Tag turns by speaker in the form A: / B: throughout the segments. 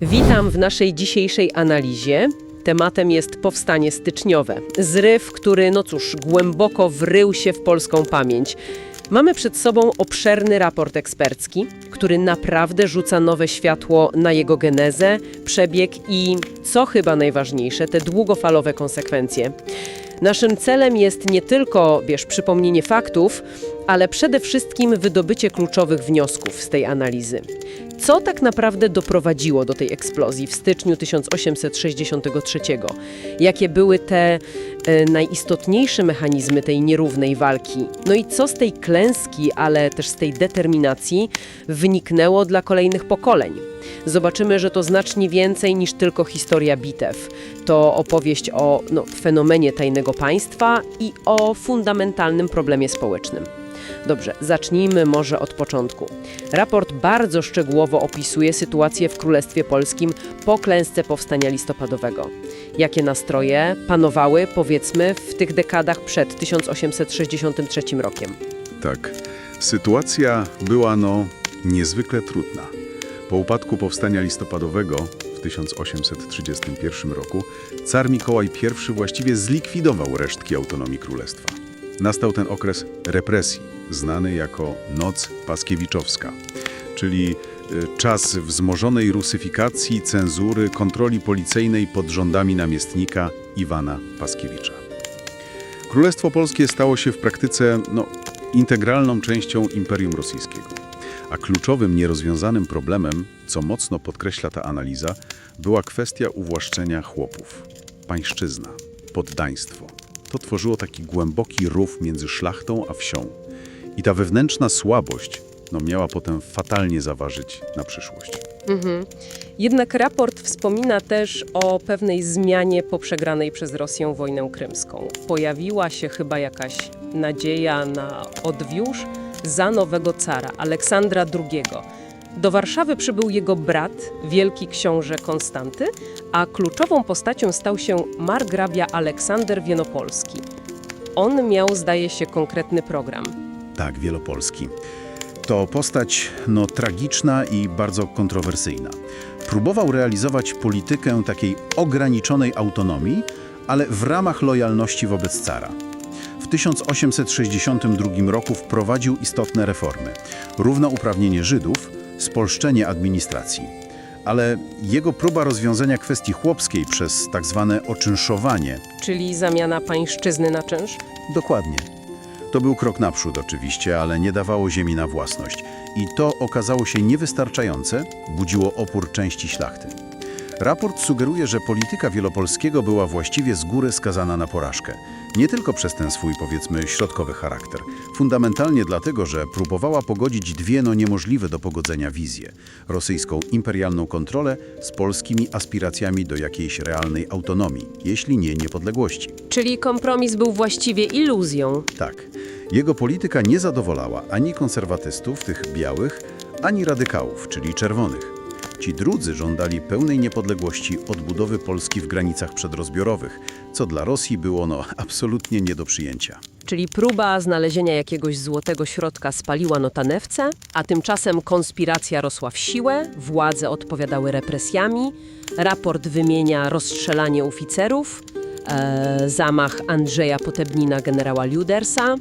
A: Witam w naszej dzisiejszej analizie. Tematem jest powstanie styczniowe. Zryw, który, no cóż, głęboko wrył się w polską pamięć. Mamy przed sobą obszerny raport ekspercki, który naprawdę rzuca nowe światło na jego genezę, przebieg i, co chyba najważniejsze, te długofalowe konsekwencje. Naszym celem jest nie tylko, wiesz, przypomnienie faktów, ale przede wszystkim wydobycie kluczowych wniosków z tej analizy. Co tak naprawdę doprowadziło do tej eksplozji w styczniu 1863? Jakie były te e, najistotniejsze mechanizmy tej nierównej walki? No i co z tej klęski, ale też z tej determinacji wyniknęło dla kolejnych pokoleń? Zobaczymy, że to znacznie więcej niż tylko historia bitew. To opowieść o no, fenomenie tajnego państwa i o fundamentalnym problemie społecznym. Dobrze, zacznijmy może od początku. Raport bardzo szczegółowo opisuje sytuację w Królestwie Polskim po klęsce powstania listopadowego. Jakie nastroje panowały, powiedzmy, w tych dekadach przed 1863 rokiem?
B: Tak. Sytuacja była no niezwykle trudna. Po upadku powstania listopadowego w 1831 roku car Mikołaj I właściwie zlikwidował resztki autonomii królestwa. Nastał ten okres represji, znany jako Noc Paskiewiczowska, czyli y, czas wzmożonej rusyfikacji, cenzury, kontroli policyjnej pod rządami namiestnika Iwana Paskiewicza. Królestwo Polskie stało się w praktyce no, integralną częścią Imperium Rosyjskiego. A kluczowym nierozwiązanym problemem, co mocno podkreśla ta analiza, była kwestia uwłaszczenia chłopów. Pańszczyzna, poddaństwo. To tworzyło taki głęboki rów między szlachtą a wsią. I ta wewnętrzna słabość no, miała potem fatalnie zaważyć na przyszłość.
A: Jednak raport wspomina też o pewnej zmianie po przegranej przez Rosję wojnę krymską. Pojawiła się chyba jakaś nadzieja na odwióż za nowego cara, Aleksandra II. Do Warszawy przybył jego brat, wielki książę Konstanty, a kluczową postacią stał się margrabia Aleksander Wienopolski. On miał, zdaje się, konkretny program.
B: Tak, Wielopolski. To postać no, tragiczna i bardzo kontrowersyjna. Próbował realizować politykę takiej ograniczonej autonomii, ale w ramach lojalności wobec cara. W 1862 roku wprowadził istotne reformy. Równouprawnienie Żydów, spolszczenie administracji. Ale jego próba rozwiązania kwestii chłopskiej przez tak zwane oczynszowanie
A: Czyli zamiana pańszczyzny na czynsz?
B: Dokładnie. To był krok naprzód oczywiście, ale nie dawało ziemi na własność. I to okazało się niewystarczające, budziło opór części szlachty. Raport sugeruje, że polityka Wielopolskiego była właściwie z góry skazana na porażkę. Nie tylko przez ten swój, powiedzmy, środkowy charakter. Fundamentalnie dlatego, że próbowała pogodzić dwie no niemożliwe do pogodzenia wizje. Rosyjską imperialną kontrolę z polskimi aspiracjami do jakiejś realnej autonomii, jeśli nie niepodległości.
A: Czyli kompromis był właściwie iluzją.
B: Tak. Jego polityka nie zadowalała ani konserwatystów, tych białych, ani radykałów, czyli czerwonych. Ci drudzy żądali pełnej niepodległości odbudowy Polski w granicach przedrozbiorowych, co dla Rosji było no absolutnie nie do przyjęcia.
A: Czyli próba znalezienia jakiegoś złotego środka spaliła notanewce, a tymczasem konspiracja rosła w siłę, władze odpowiadały represjami, raport wymienia rozstrzelanie oficerów, e, zamach Andrzeja Potebnina generała Ludersa,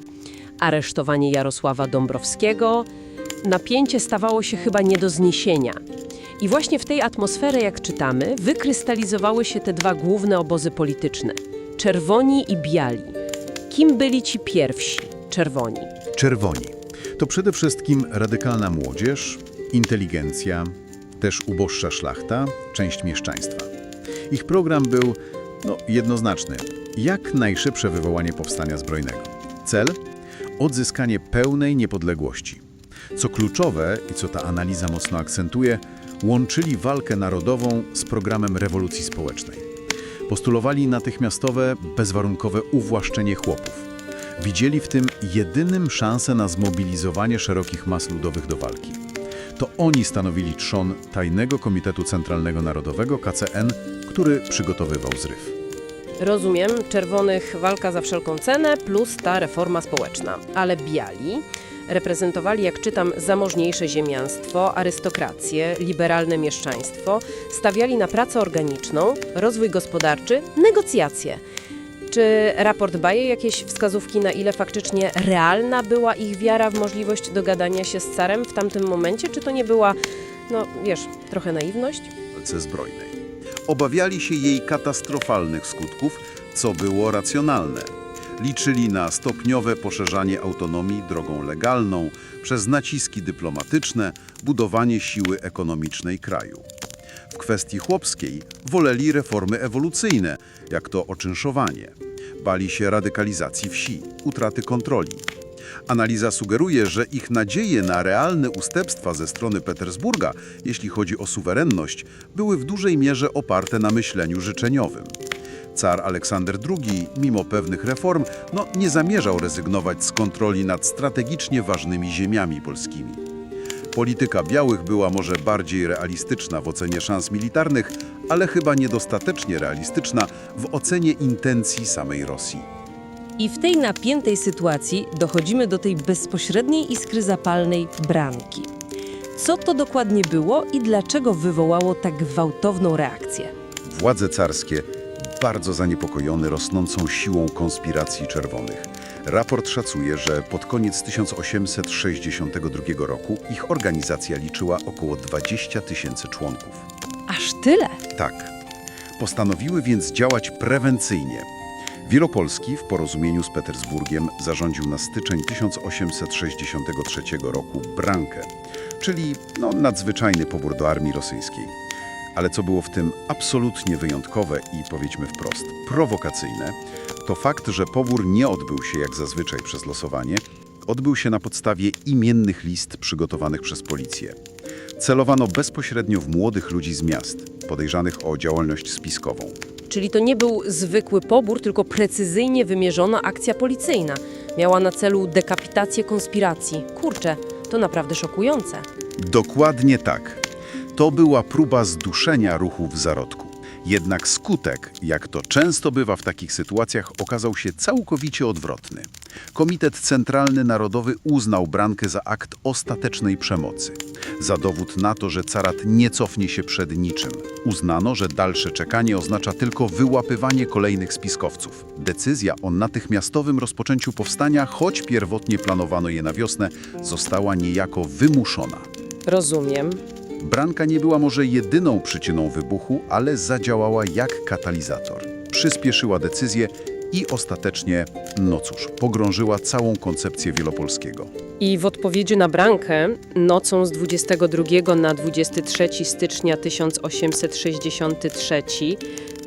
A: aresztowanie Jarosława Dąbrowskiego. Napięcie stawało się chyba nie do zniesienia. I właśnie w tej atmosferze, jak czytamy, wykrystalizowały się te dwa główne obozy polityczne czerwoni i biali. Kim byli ci pierwsi, czerwoni?
B: Czerwoni. To przede wszystkim radykalna młodzież, inteligencja, też uboższa szlachta, część mieszczaństwa. Ich program był no, jednoznaczny. Jak najszybsze wywołanie powstania zbrojnego. Cel? Odzyskanie pełnej niepodległości. Co kluczowe i co ta analiza mocno akcentuje, łączyli walkę narodową z programem rewolucji społecznej. Postulowali natychmiastowe, bezwarunkowe uwłaszczenie chłopów. Widzieli w tym jedynym szansę na zmobilizowanie szerokich mas ludowych do walki. To oni stanowili trzon Tajnego Komitetu Centralnego Narodowego KCN, który przygotowywał zryw.
A: Rozumiem, czerwonych walka za wszelką cenę plus ta reforma społeczna. Ale biali, Reprezentowali, jak czytam, zamożniejsze ziemianstwo, arystokrację, liberalne mieszczaństwo, stawiali na pracę organiczną, rozwój gospodarczy, negocjacje. Czy raport daje jakieś wskazówki, na ile faktycznie realna była ich wiara w możliwość dogadania się z carem w tamtym momencie? Czy to nie była, no wiesz, trochę naiwność?
B: walce zbrojnej. Obawiali się jej katastrofalnych skutków, co było racjonalne. Liczyli na stopniowe poszerzanie autonomii drogą legalną, przez naciski dyplomatyczne, budowanie siły ekonomicznej kraju. W kwestii chłopskiej woleli reformy ewolucyjne, jak to oczynszowanie. Bali się radykalizacji wsi, utraty kontroli. Analiza sugeruje, że ich nadzieje na realne ustępstwa ze strony Petersburga, jeśli chodzi o suwerenność, były w dużej mierze oparte na myśleniu życzeniowym. Car Aleksander II, mimo pewnych reform, no, nie zamierzał rezygnować z kontroli nad strategicznie ważnymi ziemiami polskimi. Polityka białych była może bardziej realistyczna w ocenie szans militarnych, ale chyba niedostatecznie realistyczna w ocenie intencji samej Rosji.
C: I w tej napiętej sytuacji dochodzimy do tej bezpośredniej iskry zapalnej branki. Co to dokładnie było i dlaczego wywołało tak gwałtowną reakcję?
B: Władze carskie bardzo zaniepokojone rosnącą siłą konspiracji czerwonych. Raport szacuje, że pod koniec 1862 roku ich organizacja liczyła około 20 tysięcy członków.
C: Aż tyle!
B: Tak. Postanowiły więc działać prewencyjnie. Wielopolski w porozumieniu z Petersburgiem zarządził na styczeń 1863 roku brankę, czyli no, nadzwyczajny pobór do armii rosyjskiej. Ale co było w tym absolutnie wyjątkowe i powiedzmy wprost prowokacyjne, to fakt, że pobór nie odbył się jak zazwyczaj przez losowanie, odbył się na podstawie imiennych list przygotowanych przez policję. Celowano bezpośrednio w młodych ludzi z miast, podejrzanych o działalność spiskową.
A: Czyli to nie był zwykły pobór, tylko precyzyjnie wymierzona akcja policyjna. Miała na celu dekapitację konspiracji. Kurczę, to naprawdę szokujące.
B: Dokładnie tak. To była próba zduszenia ruchu w zarodku. Jednak skutek, jak to często bywa w takich sytuacjach, okazał się całkowicie odwrotny. Komitet Centralny Narodowy uznał Brankę za akt ostatecznej przemocy. Za dowód na to, że carat nie cofnie się przed niczym. Uznano, że dalsze czekanie oznacza tylko wyłapywanie kolejnych spiskowców. Decyzja o natychmiastowym rozpoczęciu powstania, choć pierwotnie planowano je na wiosnę, została niejako wymuszona.
A: Rozumiem.
B: Branka nie była może jedyną przyczyną wybuchu, ale zadziałała jak katalizator. Przyspieszyła decyzję i ostatecznie, no cóż, pogrążyła całą koncepcję Wielopolskiego.
A: I w odpowiedzi na brankę, nocą z 22 na 23 stycznia 1863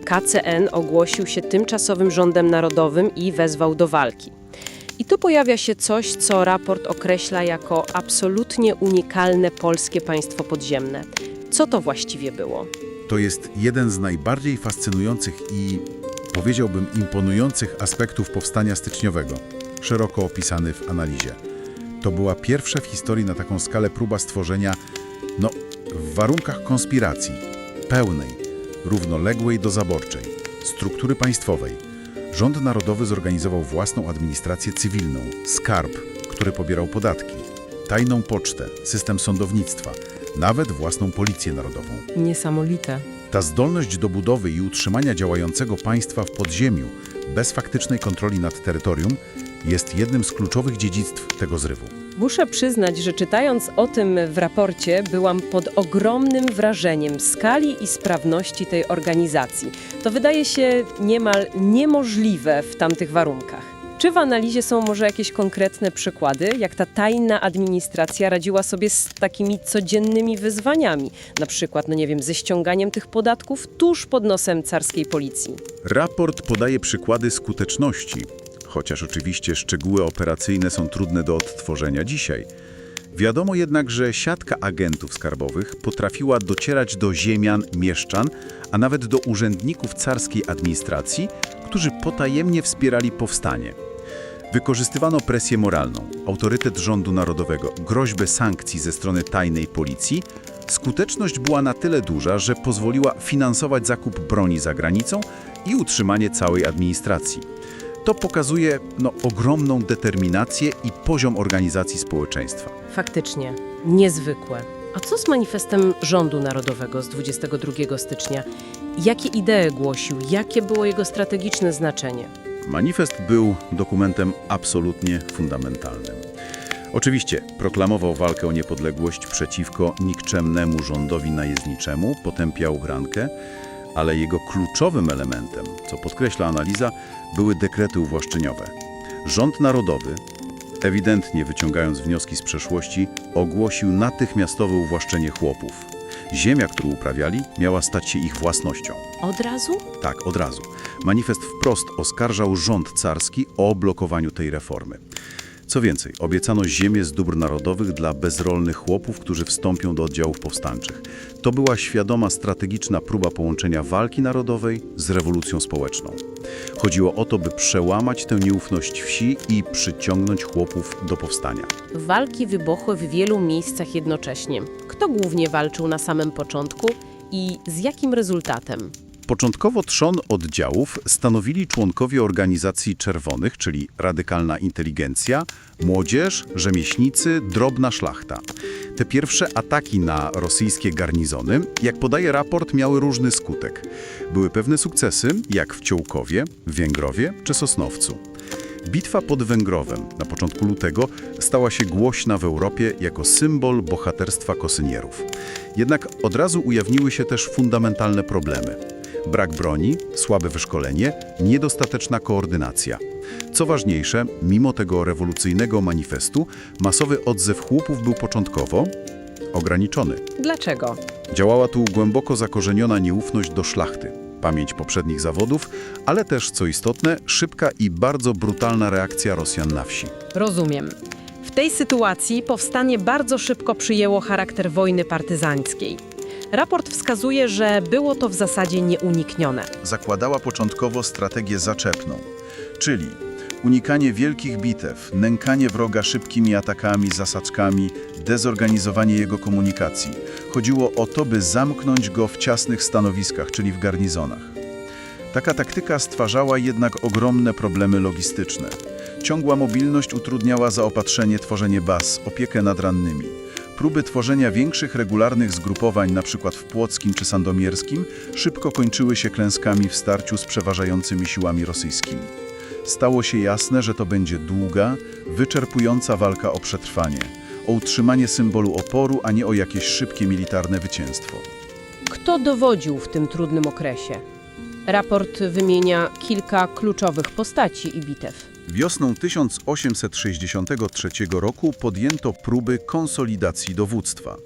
A: KCN ogłosił się tymczasowym rządem narodowym i wezwał do walki. I tu pojawia się coś, co raport określa jako absolutnie unikalne polskie państwo podziemne. Co to właściwie było?
B: To jest jeden z najbardziej fascynujących i, powiedziałbym, imponujących aspektów powstania styczniowego, szeroko opisany w analizie. To była pierwsza w historii na taką skalę próba stworzenia, no, w warunkach konspiracji, pełnej, równoległej do zaborczej, struktury państwowej. Rząd narodowy zorganizował własną administrację cywilną, skarb, który pobierał podatki, tajną pocztę, system sądownictwa, nawet własną policję narodową.
C: Niesamowite.
B: Ta zdolność do budowy i utrzymania działającego państwa w podziemiu bez faktycznej kontroli nad terytorium jest jednym z kluczowych dziedzictw tego zrywu.
A: Muszę przyznać, że czytając o tym w raporcie, byłam pod ogromnym wrażeniem skali i sprawności tej organizacji. To wydaje się niemal niemożliwe w tamtych warunkach. Czy w analizie są może jakieś konkretne przykłady, jak ta tajna administracja radziła sobie z takimi codziennymi wyzwaniami, na przykład, no nie wiem, ze ściąganiem tych podatków tuż pod nosem carskiej policji?
B: Raport podaje przykłady skuteczności, chociaż oczywiście szczegóły operacyjne są trudne do odtworzenia dzisiaj. Wiadomo jednak, że siatka agentów skarbowych potrafiła docierać do ziemian, mieszczan, a nawet do urzędników carskiej administracji, którzy potajemnie wspierali powstanie. Wykorzystywano presję moralną, autorytet rządu narodowego, groźbę sankcji ze strony tajnej policji. Skuteczność była na tyle duża, że pozwoliła finansować zakup broni za granicą i utrzymanie całej administracji. To pokazuje no, ogromną determinację i poziom organizacji społeczeństwa.
A: Faktycznie, niezwykłe. A co z manifestem rządu narodowego z 22 stycznia? Jakie idee głosił? Jakie było jego strategiczne znaczenie?
B: Manifest był dokumentem absolutnie fundamentalnym. Oczywiście proklamował walkę o niepodległość przeciwko nikczemnemu rządowi najezdniczemu, potępiał grankę, ale jego kluczowym elementem, co podkreśla analiza, były dekrety uwłaszczeniowe. Rząd narodowy, ewidentnie wyciągając wnioski z przeszłości, ogłosił natychmiastowe uwłaszczenie chłopów. Ziemia, którą uprawiali, miała stać się ich własnością.
A: Od razu?
B: Tak, od razu. Manifest wprost oskarżał rząd carski o blokowaniu tej reformy. Co więcej, obiecano ziemię z dóbr narodowych dla bezrolnych chłopów, którzy wstąpią do oddziałów powstańczych. To była świadoma strategiczna próba połączenia walki narodowej z rewolucją społeczną. Chodziło o to, by przełamać tę nieufność wsi i przyciągnąć chłopów do powstania.
A: Walki wybuchły w wielu miejscach jednocześnie. Kto głównie walczył na samym początku i z jakim rezultatem?
B: Początkowo trzon oddziałów stanowili członkowie organizacji czerwonych, czyli radykalna inteligencja, młodzież, rzemieślnicy, drobna szlachta. Te pierwsze ataki na rosyjskie garnizony, jak podaje raport, miały różny skutek. Były pewne sukcesy, jak w Ciołkowie, Węgrowie czy Sosnowcu. Bitwa pod Węgrowem na początku lutego stała się głośna w Europie jako symbol bohaterstwa kosynierów. Jednak od razu ujawniły się też fundamentalne problemy. Brak broni, słabe wyszkolenie, niedostateczna koordynacja. Co ważniejsze, mimo tego rewolucyjnego manifestu, masowy odzew chłopów był początkowo ograniczony.
A: Dlaczego?
B: Działała tu głęboko zakorzeniona nieufność do szlachty, pamięć poprzednich zawodów, ale też, co istotne, szybka i bardzo brutalna reakcja Rosjan na wsi.
D: Rozumiem. W tej sytuacji powstanie bardzo szybko przyjęło charakter wojny partyzanckiej. Raport wskazuje, że było to w zasadzie nieuniknione.
B: zakładała początkowo strategię zaczepną, czyli unikanie wielkich bitew, nękanie wroga szybkimi atakami, zasadzkami, dezorganizowanie jego komunikacji. Chodziło o to, by zamknąć go w ciasnych stanowiskach, czyli w garnizonach. Taka taktyka stwarzała jednak ogromne problemy logistyczne. Ciągła mobilność utrudniała zaopatrzenie, tworzenie baz, opiekę nad rannymi. Próby tworzenia większych regularnych zgrupowań, np. w Płockim czy Sandomierskim, szybko kończyły się klęskami w starciu z przeważającymi siłami rosyjskimi. Stało się jasne, że to będzie długa, wyczerpująca walka o przetrwanie, o utrzymanie symbolu oporu, a nie o jakieś szybkie militarne wycięstwo.
A: Kto dowodził w tym trudnym okresie? Raport wymienia kilka kluczowych postaci i bitew.
B: Wiosną 1863 roku podjęto próby konsolidacji dowództwa.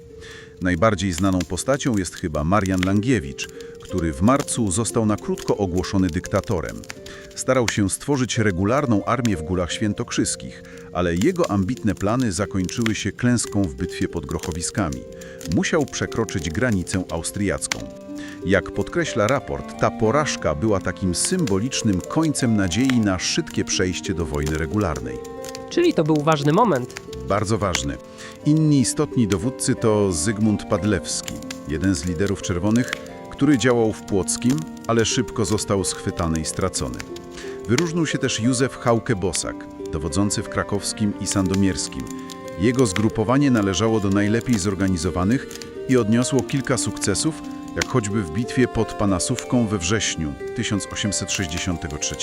B: Najbardziej znaną postacią jest chyba Marian Langiewicz, który w marcu został na krótko ogłoszony dyktatorem. Starał się stworzyć regularną armię w Górach Świętokrzyskich, ale jego ambitne plany zakończyły się klęską w bitwie pod Grochowiskami. Musiał przekroczyć granicę austriacką. Jak podkreśla raport, ta porażka była takim symbolicznym końcem nadziei na szybkie przejście do wojny regularnej.
D: Czyli to był ważny moment.
B: Bardzo ważny. Inni istotni dowódcy to Zygmunt Padlewski, jeden z liderów czerwonych, który działał w Płockim, ale szybko został schwytany i stracony. Wyróżnił się też Józef Hauke-Bosak, dowodzący w krakowskim i sandomierskim. Jego zgrupowanie należało do najlepiej zorganizowanych i odniosło kilka sukcesów, jak choćby w bitwie pod Panasówką we wrześniu 1863.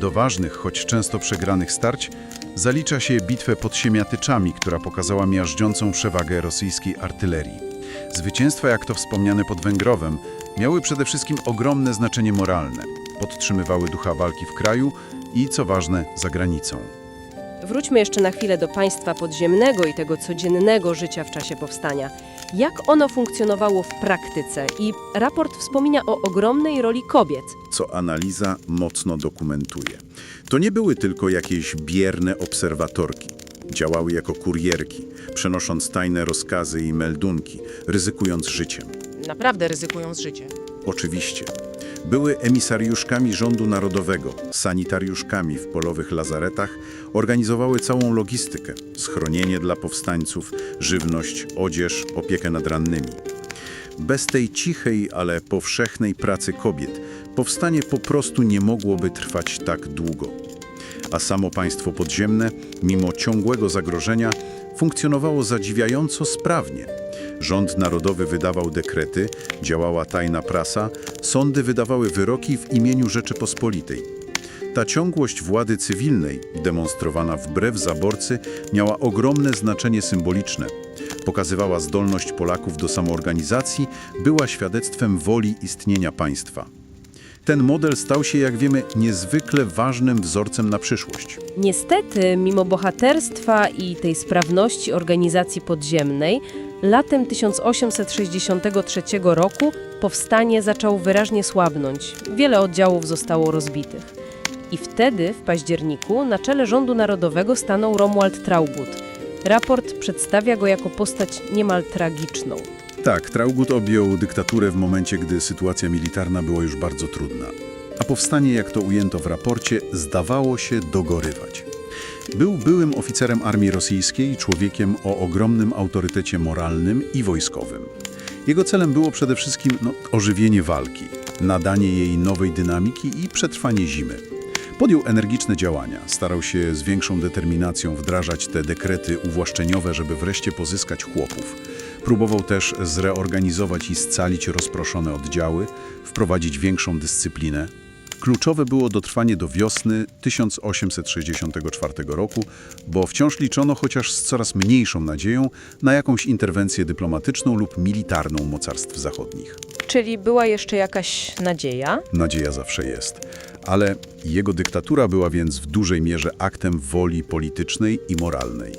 B: Do ważnych, choć często przegranych starć zalicza się bitwę pod Siemiatyczami, która pokazała miażdżącą przewagę rosyjskiej artylerii. Zwycięstwa, jak to wspomniane pod Węgrowem, miały przede wszystkim ogromne znaczenie moralne. Podtrzymywały ducha walki w kraju i, co ważne, za granicą.
A: Wróćmy jeszcze na chwilę do państwa podziemnego i tego codziennego życia w czasie powstania. Jak ono funkcjonowało w praktyce? I raport wspomina o ogromnej roli kobiet.
B: co analiza mocno dokumentuje. To nie były tylko jakieś bierne obserwatorki. Działały jako kurierki, przenosząc tajne rozkazy i meldunki, ryzykując życiem.
D: Naprawdę ryzykują z życiem.
B: Oczywiście. Były emisariuszkami rządu narodowego, sanitariuszkami w polowych lazaretach, organizowały całą logistykę, schronienie dla powstańców, żywność, odzież, opiekę nad rannymi. Bez tej cichej, ale powszechnej pracy kobiet powstanie po prostu nie mogłoby trwać tak długo. A samo państwo podziemne, mimo ciągłego zagrożenia, funkcjonowało zadziwiająco sprawnie. Rząd narodowy wydawał dekrety, działała tajna prasa, sądy wydawały wyroki w imieniu Rzeczypospolitej. Ta ciągłość władzy cywilnej, demonstrowana wbrew zaborcy, miała ogromne znaczenie symboliczne. Pokazywała zdolność Polaków do samoorganizacji, była świadectwem woli istnienia państwa. Ten model stał się, jak wiemy, niezwykle ważnym wzorcem na przyszłość.
C: Niestety, mimo bohaterstwa i tej sprawności organizacji podziemnej, latem 1863 roku powstanie zaczęło wyraźnie słabnąć. Wiele oddziałów zostało rozbitych. I wtedy, w październiku, na czele rządu narodowego stanął Romuald Traugott. Raport przedstawia go jako postać niemal tragiczną.
B: Tak, Traugott objął dyktaturę w momencie, gdy sytuacja militarna była już bardzo trudna. A powstanie, jak to ujęto w raporcie, zdawało się dogorywać. Był byłym oficerem armii rosyjskiej, człowiekiem o ogromnym autorytecie moralnym i wojskowym. Jego celem było przede wszystkim no, ożywienie walki, nadanie jej nowej dynamiki i przetrwanie zimy. Podjął energiczne działania, starał się z większą determinacją wdrażać te dekrety uwłaszczeniowe, żeby wreszcie pozyskać chłopów. Próbował też zreorganizować i scalić rozproszone oddziały, wprowadzić większą dyscyplinę. Kluczowe było dotrwanie do wiosny 1864 roku, bo wciąż liczono, chociaż z coraz mniejszą nadzieją, na jakąś interwencję dyplomatyczną lub militarną mocarstw zachodnich.
D: Czyli była jeszcze jakaś nadzieja?
B: Nadzieja zawsze jest. Ale jego dyktatura była więc w dużej mierze aktem woli politycznej i moralnej.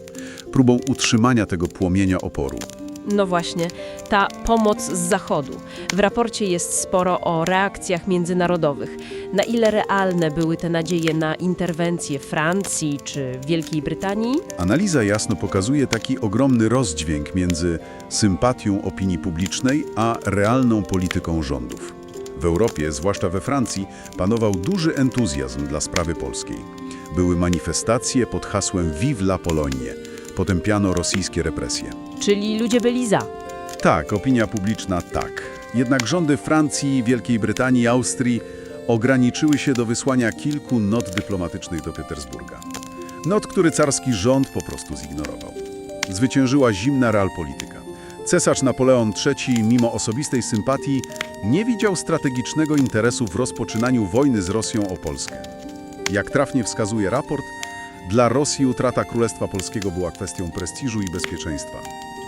B: Próbą utrzymania tego płomienia oporu.
D: No właśnie, ta pomoc z Zachodu. W raporcie jest sporo o reakcjach międzynarodowych. Na ile realne były te nadzieje na interwencję Francji czy Wielkiej Brytanii?
B: Analiza jasno pokazuje taki ogromny rozdźwięk między sympatią opinii publicznej a realną polityką rządów. W Europie, zwłaszcza we Francji, panował duży entuzjazm dla sprawy polskiej. Były manifestacje pod hasłem Vive la Pologne. Potępiano rosyjskie represje.
D: Czyli ludzie byli za.
B: Tak, opinia publiczna tak. Jednak rządy Francji, Wielkiej Brytanii, Austrii ograniczyły się do wysłania kilku not dyplomatycznych do Petersburga. Not, który carski rząd po prostu zignorował. Zwyciężyła zimna realpolityka. Cesarz Napoleon III, mimo osobistej sympatii, nie widział strategicznego interesu w rozpoczynaniu wojny z Rosją o Polskę. Jak trafnie wskazuje raport, dla Rosji utrata Królestwa Polskiego była kwestią prestiżu i bezpieczeństwa.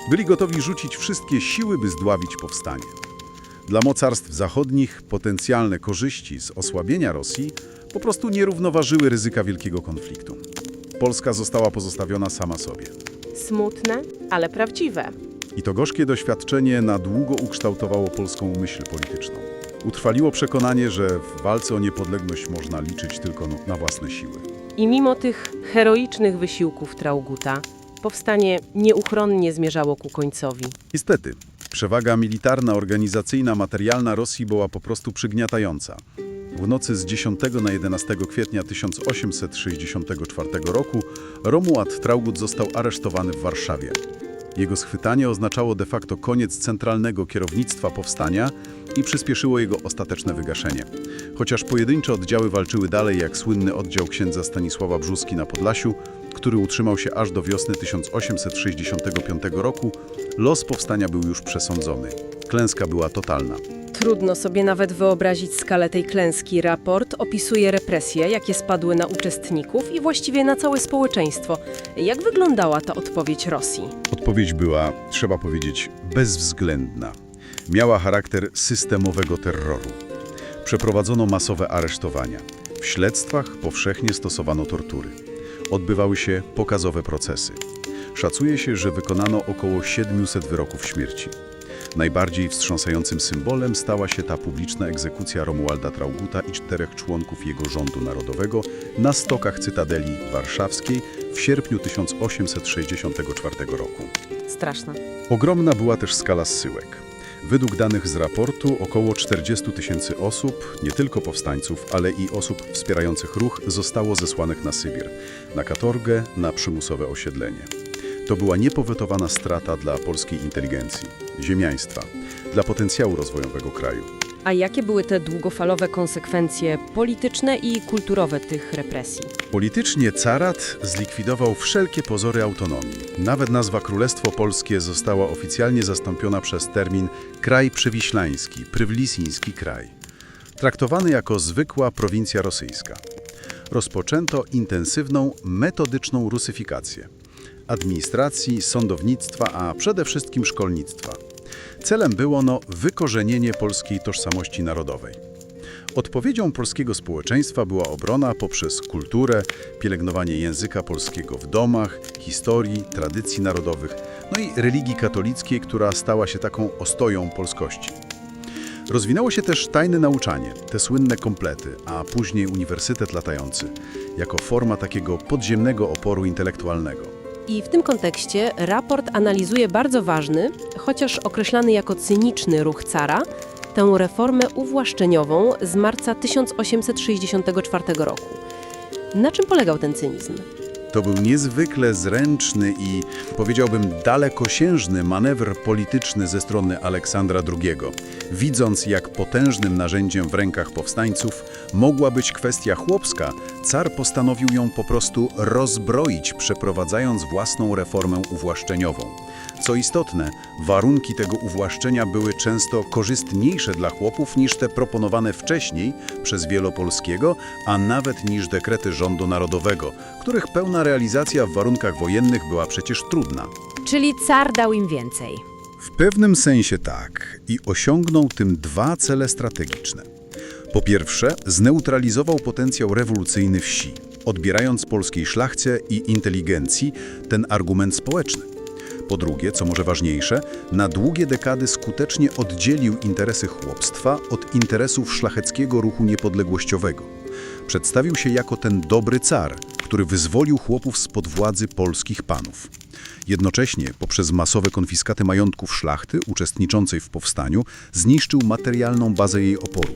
B: Byli gotowi rzucić wszystkie siły, by zdławić powstanie. Dla mocarstw zachodnich potencjalne korzyści z osłabienia Rosji po prostu nie równoważyły ryzyka wielkiego konfliktu. Polska została pozostawiona sama sobie.
D: Smutne, ale prawdziwe.
B: I to gorzkie doświadczenie na długo ukształtowało polską myśl polityczną. Utrwaliło przekonanie, że w walce o niepodległość można liczyć tylko na własne siły.
D: I mimo tych heroicznych wysiłków Trauguta, powstanie nieuchronnie zmierzało ku końcowi.
B: Niestety, przewaga militarna, organizacyjna, materialna Rosji była po prostu przygniatająca. W nocy z 10 na 11 kwietnia 1864 roku Romuald Traugott został aresztowany w Warszawie. Jego schwytanie oznaczało de facto koniec centralnego kierownictwa powstania i przyspieszyło jego ostateczne wygaszenie. Chociaż pojedyncze oddziały walczyły dalej, jak słynny oddział księdza Stanisława Brzuski na Podlasiu, który utrzymał się aż do wiosny 1865 roku, los powstania był już przesądzony. Klęska była totalna.
D: Trudno sobie nawet wyobrazić skalę tej klęski. Raport opisuje represje, jakie spadły na uczestników i właściwie na całe społeczeństwo. Jak wyglądała ta odpowiedź Rosji?
B: Odpowiedź była, trzeba powiedzieć, bezwzględna. Miała charakter systemowego terroru. Przeprowadzono masowe aresztowania. W śledztwach powszechnie stosowano tortury. Odbywały się pokazowe procesy. Szacuje się, że wykonano około 700 wyroków śmierci. Najbardziej wstrząsającym symbolem stała się ta publiczna egzekucja Romualda Trauguta i czterech członków jego rządu narodowego na stokach Cytadeli Warszawskiej w sierpniu 1864 roku.
D: Straszne.
B: Ogromna była też skala zsyłek. Według danych z raportu około 40 tysięcy osób, nie tylko powstańców, ale i osób wspierających ruch, zostało zesłanych na Sybir, na katorgę, na przymusowe osiedlenie. To była niepowetowana strata dla polskiej inteligencji, ziemiaństwa, dla potencjału rozwojowego kraju.
C: A jakie były te długofalowe konsekwencje polityczne i kulturowe tych represji?
B: Politycznie carat zlikwidował wszelkie pozory autonomii. Nawet nazwa Królestwo Polskie została oficjalnie zastąpiona przez termin kraj przywiślański, prywlisiński kraj, traktowany jako zwykła prowincja rosyjska. Rozpoczęto intensywną, metodyczną rusyfikację administracji, sądownictwa, a przede wszystkim szkolnictwa. Celem było no wykorzenienie polskiej tożsamości narodowej. Odpowiedzią polskiego społeczeństwa była obrona poprzez kulturę, pielęgnowanie języka polskiego w domach, historii, tradycji narodowych, no i religii katolickiej, która stała się taką ostoją polskości. Rozwinęło się też tajne nauczanie, te słynne komplety, a później uniwersytet latający, jako forma takiego podziemnego oporu intelektualnego.
C: I w tym kontekście raport analizuje bardzo ważny, chociaż określany jako cyniczny ruch cara, tę reformę uwłaszczeniową z marca 1864 roku. Na czym polegał ten cynizm?
B: To był niezwykle zręczny i powiedziałbym dalekosiężny manewr polityczny ze strony Aleksandra II. Widząc, jak potężnym narzędziem w rękach powstańców mogła być kwestia chłopska, car postanowił ją po prostu rozbroić, przeprowadzając własną reformę uwłaszczeniową. Co istotne, warunki tego uwłaszczenia były często korzystniejsze dla chłopów niż te proponowane wcześniej przez Wielopolskiego, a nawet niż dekrety rządu narodowego, których pełna realizacja w warunkach wojennych była przecież trudna.
E: Czyli car dał im więcej.
B: W pewnym sensie tak i osiągnął tym dwa cele strategiczne. Po pierwsze, zneutralizował potencjał rewolucyjny wsi, odbierając polskiej szlachcie i inteligencji ten argument społeczny. Po drugie, co może ważniejsze, na długie dekady skutecznie oddzielił interesy chłopstwa od interesów szlacheckiego ruchu niepodległościowego. Przedstawił się jako ten dobry car, który wyzwolił chłopów spod władzy polskich panów. Jednocześnie, poprzez masowe konfiskaty majątków szlachty uczestniczącej w powstaniu, zniszczył materialną bazę jej oporu.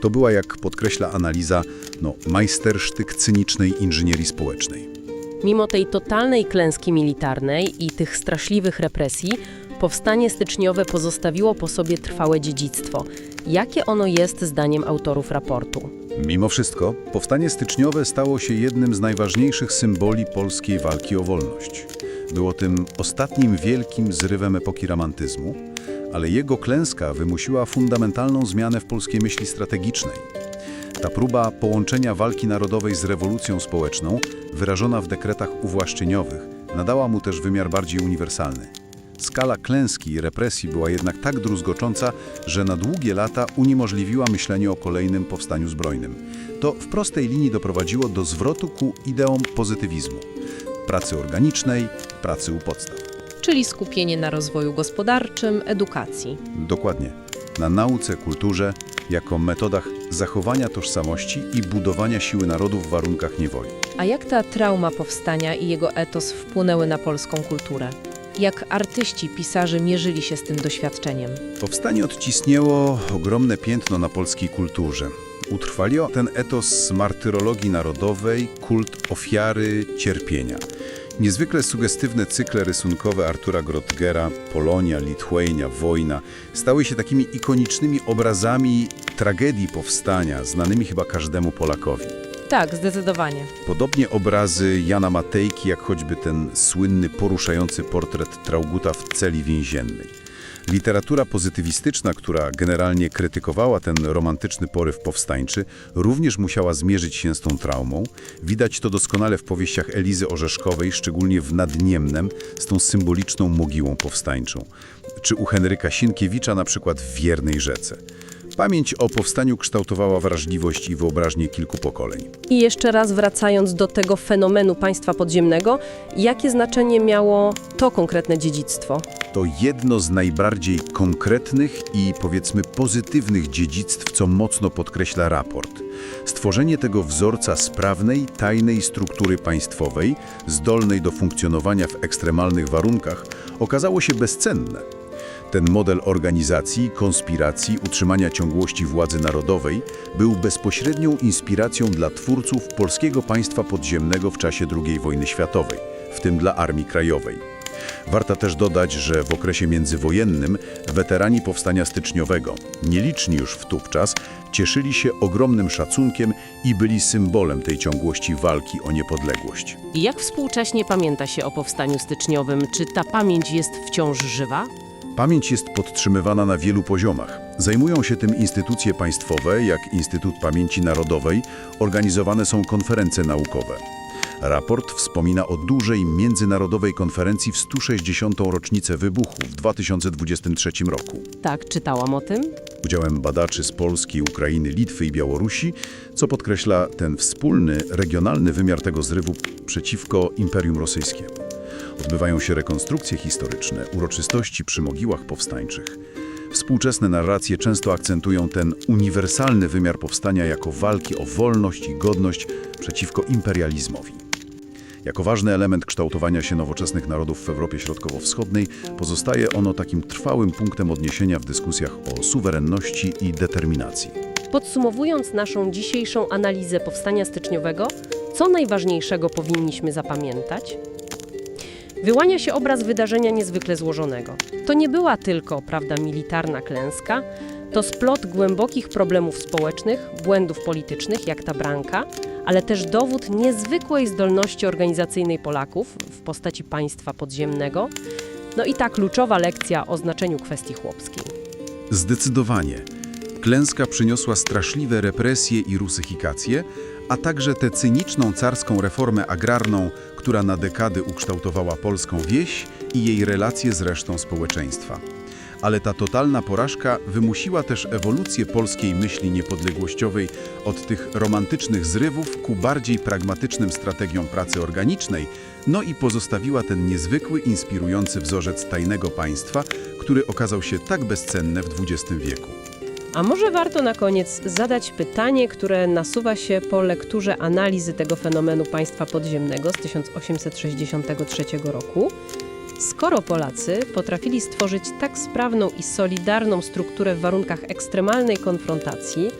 B: To była, jak podkreśla analiza, no, majstersztyk cynicznej inżynierii społecznej.
C: Mimo tej totalnej klęski militarnej i tych straszliwych represji, powstanie styczniowe pozostawiło po sobie trwałe dziedzictwo. Jakie ono jest zdaniem autorów raportu?
B: Mimo wszystko, powstanie styczniowe stało się jednym z najważniejszych symboli polskiej walki o wolność. Było tym ostatnim wielkim zrywem epoki romantyzmu, ale jego klęska wymusiła fundamentalną zmianę w polskiej myśli strategicznej. Ta próba połączenia walki narodowej z rewolucją społeczną, wyrażona w dekretach uwłaszczeniowych, nadała mu też wymiar bardziej uniwersalny. Skala klęski i represji była jednak tak druzgocząca, że na długie lata uniemożliwiła myślenie o kolejnym powstaniu zbrojnym. To w prostej linii doprowadziło do zwrotu ku ideom pozytywizmu, pracy organicznej, pracy u podstaw.
C: Czyli skupienie na rozwoju gospodarczym, edukacji.
B: Dokładnie. Na nauce, kulturze, jako metodach zachowania tożsamości i budowania siły narodu w warunkach niewoli.
C: A jak ta trauma powstania i jego etos wpłynęły na polską kulturę? Jak artyści, pisarze mierzyli się z tym doświadczeniem?
B: Powstanie odcisnęło ogromne piętno na polskiej kulturze. Utrwaliło ten etos martyrologii narodowej, kult ofiary, cierpienia. Niezwykle sugestywne cykle rysunkowe Artura Grotgera, Polonia, Lithuania, wojna stały się takimi ikonicznymi obrazami tragedii powstania, znanymi chyba każdemu Polakowi.
C: Tak, zdecydowanie.
B: Podobnie obrazy Jana Matejki, jak choćby ten słynny, poruszający portret Trauguta w celi więziennej. Literatura pozytywistyczna, która generalnie krytykowała ten romantyczny poryw powstańczy, również musiała zmierzyć się z tą traumą. Widać to doskonale w powieściach Elizy Orzeszkowej, szczególnie w Nadniemnem, z tą symboliczną mogiłą powstańczą. Czy u Henryka Sienkiewicza na przykład w Wiernej Rzece. Pamięć o powstaniu kształtowała wrażliwość i wyobraźnię kilku pokoleń.
C: I jeszcze raz wracając do tego fenomenu państwa podziemnego, jakie znaczenie miało to konkretne dziedzictwo?
B: To jedno z najbardziej konkretnych i powiedzmy pozytywnych dziedzictw, co mocno podkreśla raport. Stworzenie tego wzorca sprawnej, tajnej struktury państwowej, zdolnej do funkcjonowania w ekstremalnych warunkach, okazało się bezcenne. Ten model organizacji, konspiracji, utrzymania ciągłości władzy narodowej był bezpośrednią inspiracją dla twórców polskiego państwa podziemnego w czasie II wojny światowej, w tym dla Armii Krajowej. Warto też dodać, że w okresie międzywojennym weterani Powstania Styczniowego, nieliczni już wówczas, cieszyli się ogromnym szacunkiem i byli symbolem tej ciągłości walki o niepodległość.
F: Jak współcześnie pamięta się o powstaniu styczniowym? Czy ta pamięć jest wciąż żywa?
B: Pamięć jest podtrzymywana na wielu poziomach. Zajmują się tym instytucje państwowe, jak Instytut Pamięci Narodowej, organizowane są konferencje naukowe. Raport wspomina o dużej międzynarodowej konferencji w 160. rocznicę wybuchu w 2023 roku.
F: Tak, czytałam o tym.
B: Udziałem badaczy z Polski, Ukrainy, Litwy i Białorusi, co podkreśla ten wspólny, regionalny wymiar tego zrywu przeciwko Imperium Rosyjskiemu. Odbywają się rekonstrukcje historyczne, uroczystości przy mogiłach powstańczych. Współczesne narracje często akcentują ten uniwersalny wymiar powstania jako walki o wolność i godność przeciwko imperializmowi. Jako ważny element kształtowania się nowoczesnych narodów w Europie Środkowo-Wschodniej pozostaje ono takim trwałym punktem odniesienia w dyskusjach o suwerenności i determinacji.
A: Podsumowując naszą dzisiejszą analizę powstania styczniowego, co najważniejszego powinniśmy zapamiętać? Wyłania się obraz wydarzenia niezwykle złożonego. To nie była tylko, prawda, militarna klęska, to splot głębokich problemów społecznych, błędów politycznych, jak ta branka, ale też dowód niezwykłej zdolności organizacyjnej Polaków w postaci państwa podziemnego, no i ta kluczowa lekcja o znaczeniu kwestii chłopskiej.
B: Zdecydowanie. Klęska przyniosła straszliwe represje i rusyfikacje, a także tę cyniczną carską reformę agrarną, która na dekady ukształtowała polską wieś i jej relacje z resztą społeczeństwa. Ale ta totalna porażka wymusiła też ewolucję polskiej myśli niepodległościowej od tych romantycznych zrywów ku bardziej pragmatycznym strategiom pracy organicznej, no i pozostawiła ten niezwykły, inspirujący wzorzec tajnego państwa, który okazał się tak bezcenne w XX wieku.
A: A może warto na koniec zadać pytanie, które nasuwa się po lekturze analizy tego fenomenu państwa podziemnego z 1863 roku? Skoro Polacy potrafili stworzyć tak sprawną i solidarną strukturę w warunkach ekstremalnej konfrontacji,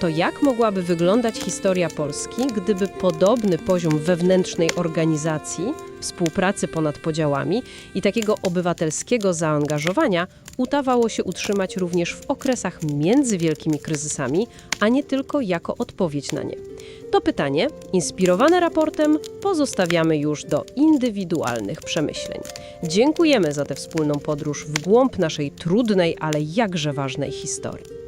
A: to jak mogłaby wyglądać historia Polski, gdyby podobny poziom wewnętrznej organizacji, współpracy ponad podziałami i takiego obywatelskiego zaangażowania udawało się utrzymać również w okresach między wielkimi kryzysami, a nie tylko jako odpowiedź na nie? To pytanie, inspirowane raportem, pozostawiamy już do indywidualnych przemyśleń. Dziękujemy za tę wspólną podróż w głąb naszej trudnej, ale jakże ważnej historii.